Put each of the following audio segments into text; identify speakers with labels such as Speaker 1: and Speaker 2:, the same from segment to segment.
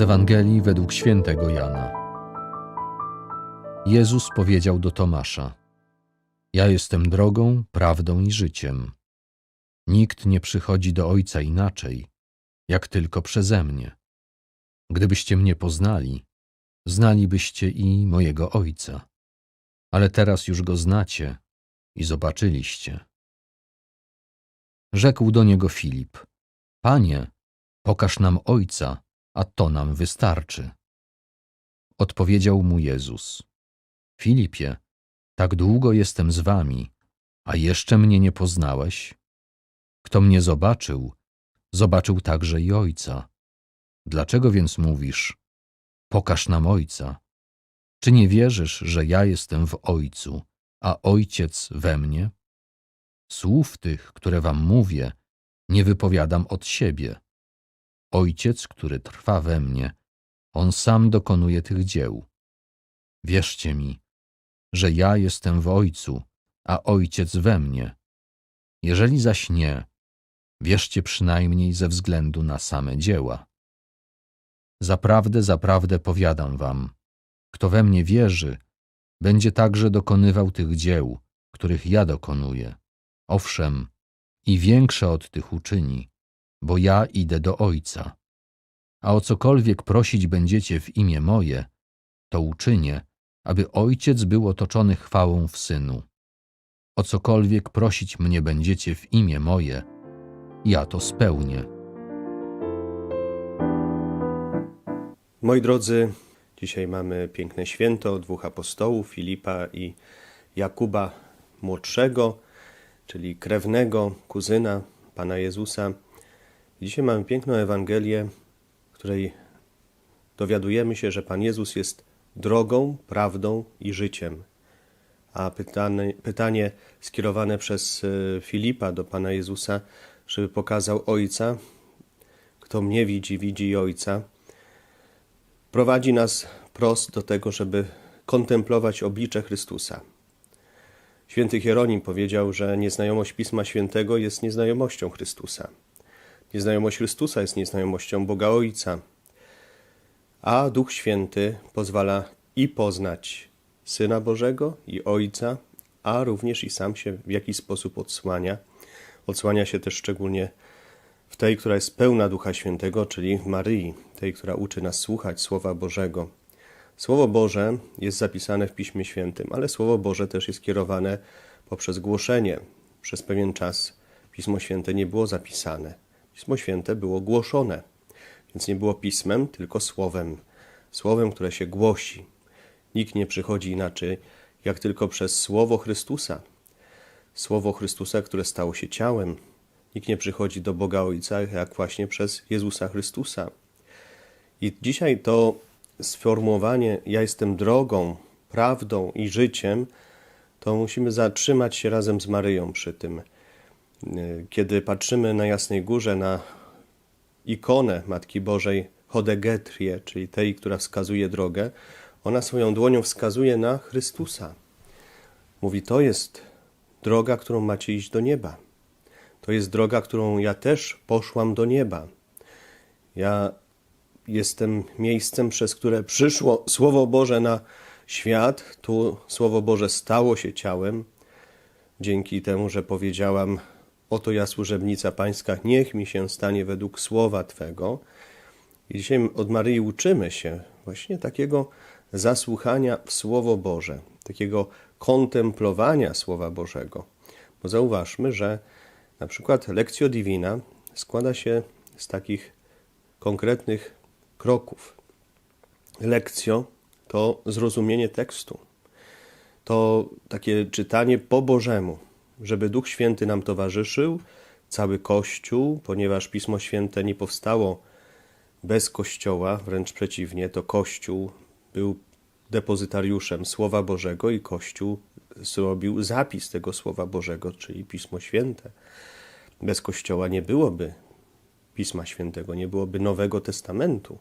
Speaker 1: Z Ewangelii według świętego Jana. Jezus powiedział do Tomasza: Ja jestem drogą, prawdą i życiem. Nikt nie przychodzi do Ojca inaczej, jak tylko przeze mnie. Gdybyście mnie poznali, znalibyście i mojego Ojca. Ale teraz już go znacie i zobaczyliście. Rzekł do niego Filip: Panie, pokaż nam Ojca, a to nam wystarczy. Odpowiedział mu Jezus: Filipie, tak długo jestem z wami, a jeszcze mnie nie poznałeś? Kto mnie zobaczył, zobaczył także i Ojca. Dlaczego więc mówisz: Pokaż nam Ojca? Czy nie wierzysz, że ja jestem w Ojcu, a Ojciec we mnie? Słów tych, które wam mówię, nie wypowiadam od siebie. Ojciec, który trwa we mnie, on sam dokonuje tych dzieł. Wierzcie mi, że ja jestem w Ojcu, a Ojciec we mnie. Jeżeli zaś nie, wierzcie przynajmniej ze względu na same dzieła. Zaprawdę, zaprawdę powiadam wam, kto we mnie wierzy, będzie także dokonywał tych dzieł, których ja dokonuję. Owszem, i większe od tych uczyni, bo ja idę do Ojca. A o cokolwiek prosić będziecie w imię moje, to uczynię, aby Ojciec był otoczony chwałą w Synu. O cokolwiek prosić mnie będziecie w imię moje, ja to spełnię.
Speaker 2: Moi drodzy, dzisiaj mamy piękne święto dwóch apostołów, Filipa i Jakuba młodszego, czyli krewnego kuzyna Pana Jezusa. Dzisiaj mamy piękną Ewangelię, w której dowiadujemy się, że Pan Jezus jest drogą, prawdą i życiem. A pytanie, pytanie skierowane przez e, Filipa do Pana Jezusa, żeby pokazał Ojca, kto mnie widzi, widzi Ojca, prowadzi nas prost do tego, żeby kontemplować oblicze Chrystusa. Święty Hieronim powiedział, że nieznajomość Pisma Świętego jest nieznajomością Chrystusa. Nieznajomość Chrystusa jest nieznajomością Boga Ojca. A Duch Święty pozwala i poznać Syna Bożego i Ojca, a również i sam się w jakiś sposób odsłania. Odsłania się też szczególnie w tej, która jest pełna Ducha Świętego, czyli w Maryi, tej, która uczy nas słuchać Słowa Bożego. Słowo Boże jest zapisane w Piśmie Świętym, ale Słowo Boże też jest kierowane poprzez głoszenie. Przez pewien czas Pismo Święte nie było zapisane. Pismo Święte było głoszone, więc nie było pismem, tylko słowem. Słowem, które się głosi. Nikt nie przychodzi inaczej, jak tylko przez Słowo Chrystusa. Słowo Chrystusa, które stało się ciałem. Nikt nie przychodzi do Boga Ojca, jak właśnie przez Jezusa Chrystusa. I dzisiaj to sformułowanie ja jestem drogą, prawdą i życiem, to musimy zatrzymać się razem z Maryją przy tym. Kiedy patrzymy na Jasnej Górze na ikonę Matki Bożej Hodegetrię, czyli tej, która wskazuje drogę, ona swoją dłonią wskazuje na Chrystusa. Mówi, to jest droga, którą macie iść do nieba. To jest droga, którą ja też poszłam do nieba. Ja jestem miejscem, przez które przyszło Słowo Boże na świat. Tu Słowo Boże stało się ciałem. Dzięki temu, że powiedziałam: Oto ja, służebnica Pańska, niech mi się stanie według słowa Twego. I dzisiaj od Maryi uczymy się właśnie takiego zasłuchania w Słowo Boże, takiego kontemplowania Słowa Bożego. Bo zauważmy, że na przykład lekcja divina składa się z takich konkretnych kroków. Lekcjo to zrozumienie tekstu. To takie czytanie po Bożemu, żeby Duch Święty nam towarzyszył, cały Kościół, ponieważ Pismo Święte nie powstało bez Kościoła, wręcz przeciwnie, to Kościół był depozytariuszem Słowa Bożego i Kościół zrobił zapis tego Słowa Bożego, czyli Pismo Święte. Bez Kościoła nie byłoby Pisma Świętego, nie byłoby Nowego Testamentu.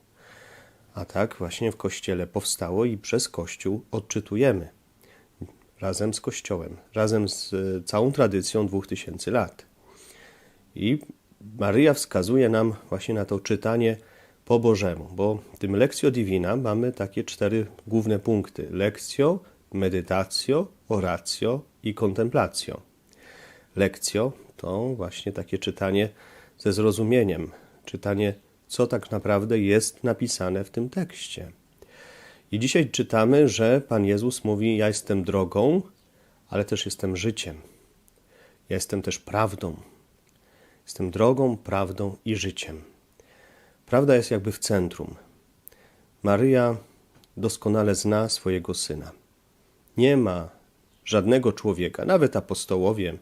Speaker 2: A tak właśnie w Kościele powstało i przez Kościół odczytujemy razem z Kościołem, razem z e, całą tradycją dwóch tysięcy lat. I Maryja wskazuje nam właśnie na to czytanie po Bożemu, bo w tym Lectio Divina mamy takie cztery główne punkty. Lectio, medytacjo, oratio i contemplacjo. Lekcjo to właśnie takie czytanie ze zrozumieniem, czytanie, co tak naprawdę jest napisane w tym tekście. I dzisiaj czytamy, że Pan Jezus mówi: Ja jestem drogą, ale też jestem życiem. Ja jestem też prawdą. Jestem drogą, prawdą i życiem. Prawda jest jakby w centrum. Maryja doskonale zna swojego syna. Nie ma żadnego człowieka, nawet apostołowie,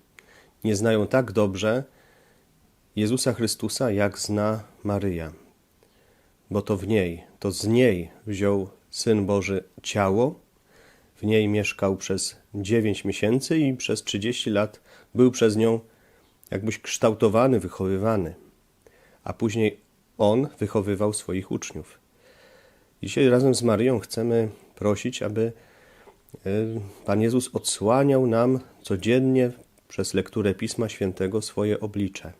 Speaker 2: nie znają tak dobrze Jezusa Chrystusa, jak zna Maryja. Bo to w niej, to z niej wziął Syn Boży ciało, w niej mieszkał przez dziewięć miesięcy i przez trzydzieści lat był przez nią jakbyś kształtowany, wychowywany. A później on wychowywał swoich uczniów. Dzisiaj razem z Maryją chcemy prosić, aby e, Pan Jezus odsłaniał nam codziennie przez lekturę Pisma Świętego swoje oblicze.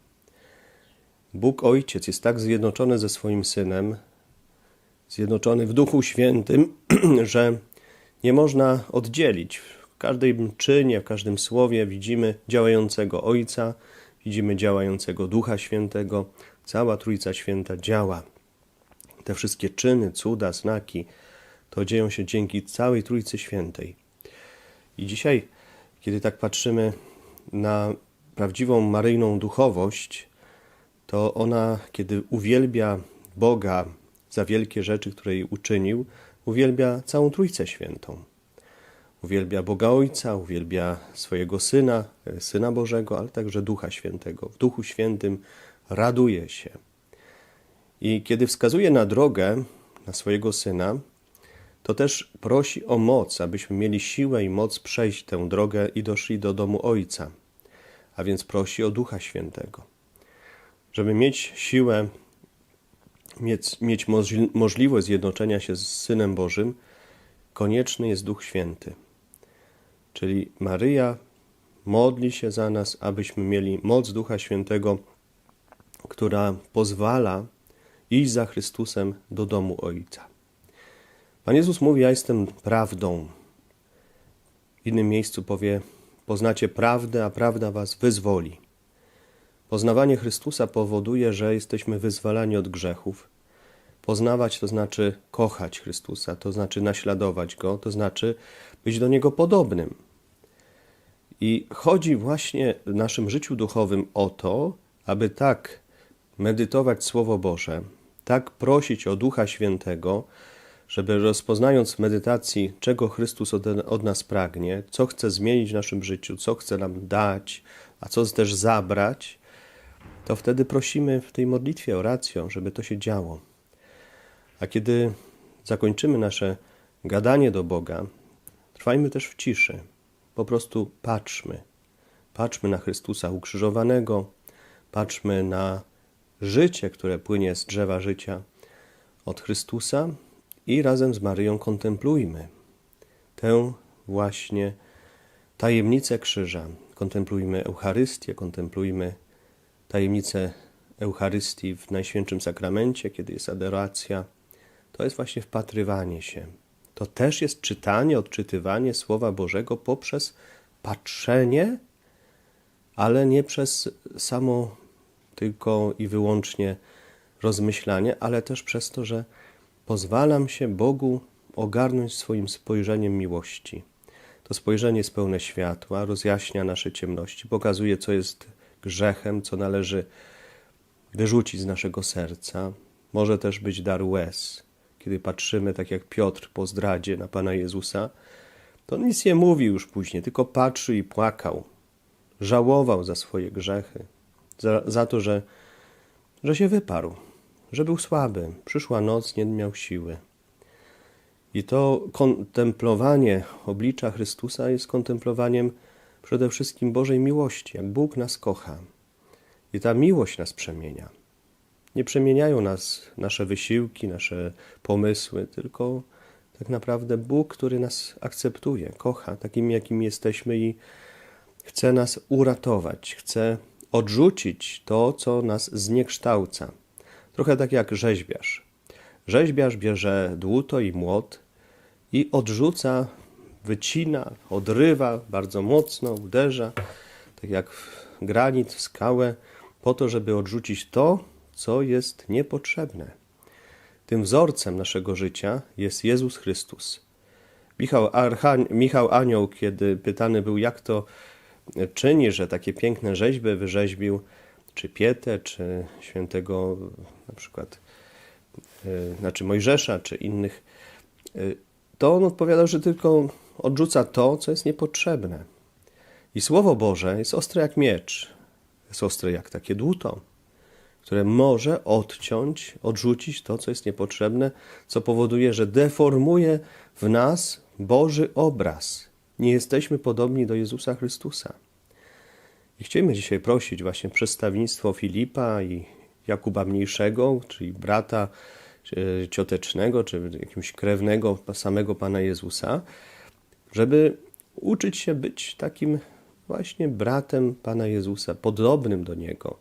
Speaker 2: Bóg Ojciec jest tak zjednoczony ze swoim Synem, zjednoczony w Duchu Świętym, że nie można oddzielić. W każdym czynie, w każdym słowie widzimy działającego Ojca, widzimy działającego Ducha Świętego. Cała Trójca Święta działa. Te wszystkie czyny, cuda, znaki to dzieją się dzięki całej Trójcy Świętej. I dzisiaj, kiedy tak patrzymy na prawdziwą maryjną duchowość, to ona, kiedy uwielbia Boga za wielkie rzeczy, które jej uczynił, uwielbia całą Trójcę Świętą. Uwielbia Boga Ojca, uwielbia swojego Syna, Syna Bożego, ale także Ducha Świętego. W Duchu Świętym raduje się. I kiedy wskazuje na drogę, na swojego Syna, to też prosi o moc, abyśmy mieli siłę i moc przejść tę drogę i doszli do domu Ojca. A więc prosi o Ducha Świętego. Żeby mieć siłę, mieć, mieć możliwość zjednoczenia się z Synem Bożym, konieczny jest Duch Święty. Czyli Maryja modli się za nas, abyśmy mieli moc Ducha Świętego, która pozwala iść za Chrystusem do domu Ojca. Pan Jezus mówi: Ja jestem prawdą. W innym miejscu powie: Poznacie prawdę, a prawda was wyzwoli. Poznawanie Chrystusa powoduje, że jesteśmy wyzwalani od grzechów. Poznawać to znaczy kochać Chrystusa, to znaczy naśladować Go, to znaczy być do Niego podobnym. I chodzi właśnie w naszym życiu duchowym o to, aby tak medytować Słowo Boże, tak prosić o Ducha Świętego, żeby rozpoznając w medytacji, czego Chrystus od, od, nas pragnie, co chce zmienić w naszym życiu, co chce nam dać, a co też zabrać, to wtedy prosimy w tej modlitwie oracją, żeby to się działo. A kiedy zakończymy nasze gadanie do Boga, trwajmy też w ciszy. Po prostu patrzmy. Patrzmy na Chrystusa ukrzyżowanego, patrzmy na życie, które płynie z drzewa życia od Chrystusa i razem z Maryją kontemplujmy tę właśnie tajemnicę krzyża. Kontemplujmy Eucharystię, kontemplujmy tajemnicę Eucharystii w Najświętszym Sakramencie, kiedy jest adoracja. To jest właśnie wpatrywanie się. To też jest czytanie, odczytywanie Słowa Bożego poprzez patrzenie, ale nie przez samo tylko i wyłącznie rozmyślanie, ale też przez to, że pozwalam się Bogu ogarnąć swoim spojrzeniem miłości. To spojrzenie jest pełne światła, rozjaśnia nasze ciemności, pokazuje, co jest grzechem, co należy wyrzucić z naszego serca. Może też być dar łez. Kiedy patrzymy, tak jak Piotr po zdradzie na Pana Jezusa, to on nic nie mówił już później, tylko patrzył i płakał. Żałował za swoje grzechy, za, za to, że, że się wyparł, że był słaby. Przyszła noc, nie miał siły. I to kontemplowanie oblicza Chrystusa jest kontemplowaniem przede wszystkim Bożej miłości, jak Bóg nas kocha. I ta miłość nas przemienia. Nie przemieniają nas nasze wysiłki, nasze pomysły, tylko tak naprawdę Bóg, który nas akceptuje, kocha takimi, jakimi jesteśmy i chce nas uratować, chce odrzucić to, co nas zniekształca. Trochę tak jak rzeźbiarz. Rzeźbiarz bierze dłuto i młot i odrzuca, wycina, odrywa bardzo mocno, uderza, tak jak w granit, w skałę, po to, żeby odrzucić to, co jest niepotrzebne. Tym wzorcem naszego życia jest Jezus Chrystus. Michał, Archań, Michał Anioł, kiedy pytany był, jak to czyni, że takie piękne rzeźby wyrzeźbił, czy Pietę, czy świętego na przykład, y, znaczy Mojżesza, czy innych, y, to on odpowiadał, że tylko odrzuca to, co jest niepotrzebne. I Słowo Boże jest ostre jak miecz, jest ostre jak takie dłuto, które może odciąć, odrzucić to, co jest niepotrzebne, co powoduje, że deformuje w nas Boży obraz. Nie jesteśmy podobni do Jezusa Chrystusa. I chcielibyśmy dzisiaj prosić właśnie przedstawnictwo Filipa i Jakuba Mniejszego, czyli brata czy ciotecznego, czy jakimś krewnego samego Pana Jezusa, żeby uczyć się być takim właśnie bratem Pana Jezusa, podobnym do Niego,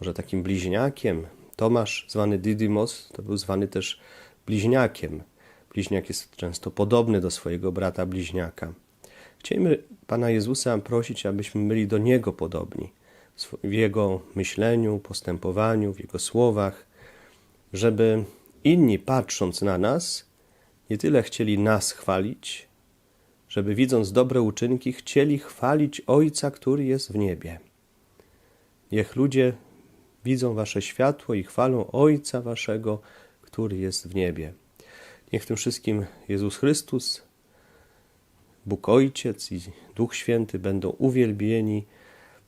Speaker 2: może takim bliźniakiem. Tomasz, zwany Didymos, to był zwany też bliźniakiem. Bliźniak jest często podobny do swojego brata bliźniaka. Chcielibyśmy Pana Jezusa prosić, abyśmy byli do Niego podobni w Jego myśleniu, postępowaniu, w Jego słowach, żeby inni patrząc na nas, nie tyle chcieli nas chwalić, żeby widząc dobre uczynki, chcieli chwalić Ojca, który jest w niebie. Niech ludzie widzą Wasze światło i chwalą Ojca Waszego, który jest w niebie. Niech w tym wszystkim Jezus Chrystus, Bóg Ojciec i Duch Święty będą uwielbieni,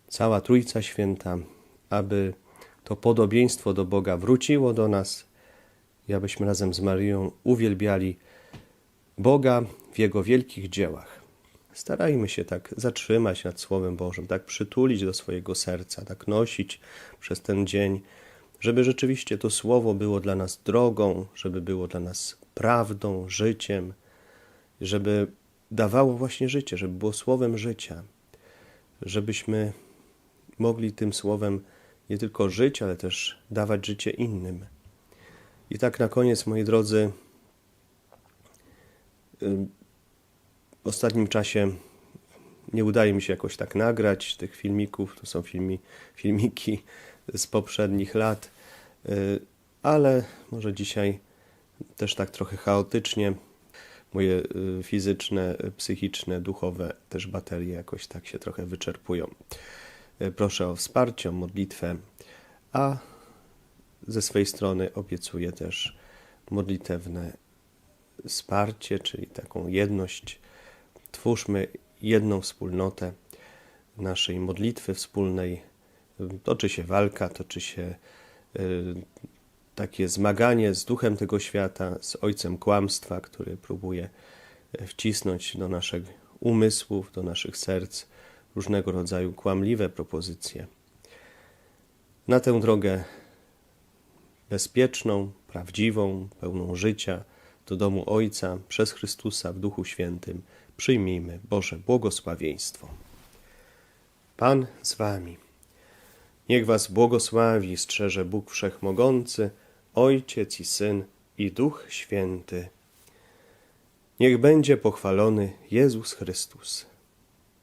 Speaker 2: cała Trójca Święta, aby to podobieństwo do Boga wróciło do nas i abyśmy razem z Marią uwielbiali Boga w Jego wielkich dziełach. Starajmy się tak zatrzymać nad Słowem Bożym, tak przytulić do swojego serca, tak nosić przez ten dzień, żeby rzeczywiście to Słowo było dla nas drogą, żeby było dla nas prawdą, życiem, żeby dawało właśnie życie, żeby było Słowem życia, żebyśmy mogli tym Słowem nie tylko żyć, ale też dawać życie innym. I tak na koniec, moi drodzy, w ostatnim czasie nie udaje mi się jakoś tak nagrać tych filmików. To są filmi, filmiki z poprzednich lat, y, ale może dzisiaj też tak trochę chaotycznie. Moje y, fizyczne, psychiczne, duchowe też baterie jakoś tak się trochę wyczerpują. Y, Proszę o wsparcie, o modlitwę, a ze swej strony obiecuję też modlitewne wsparcie, czyli taką jedność. Twórzmy jedną wspólnotę naszej modlitwy wspólnej. Toczy się walka, toczy się y, takie zmaganie z duchem tego świata, z ojcem kłamstwa, który próbuje wcisnąć do naszych umysłów, do naszych serc różnego rodzaju kłamliwe propozycje. Na tę drogę bezpieczną, prawdziwą, pełną życia do domu Ojca przez Chrystusa w Duchu Świętym przyjmijmy Boże błogosławieństwo. Pan z Wami. Niech Was błogosławi i strzeże Bóg Wszechmogący, Ojciec i Syn i Duch Święty. Niech będzie pochwalony Jezus Chrystus.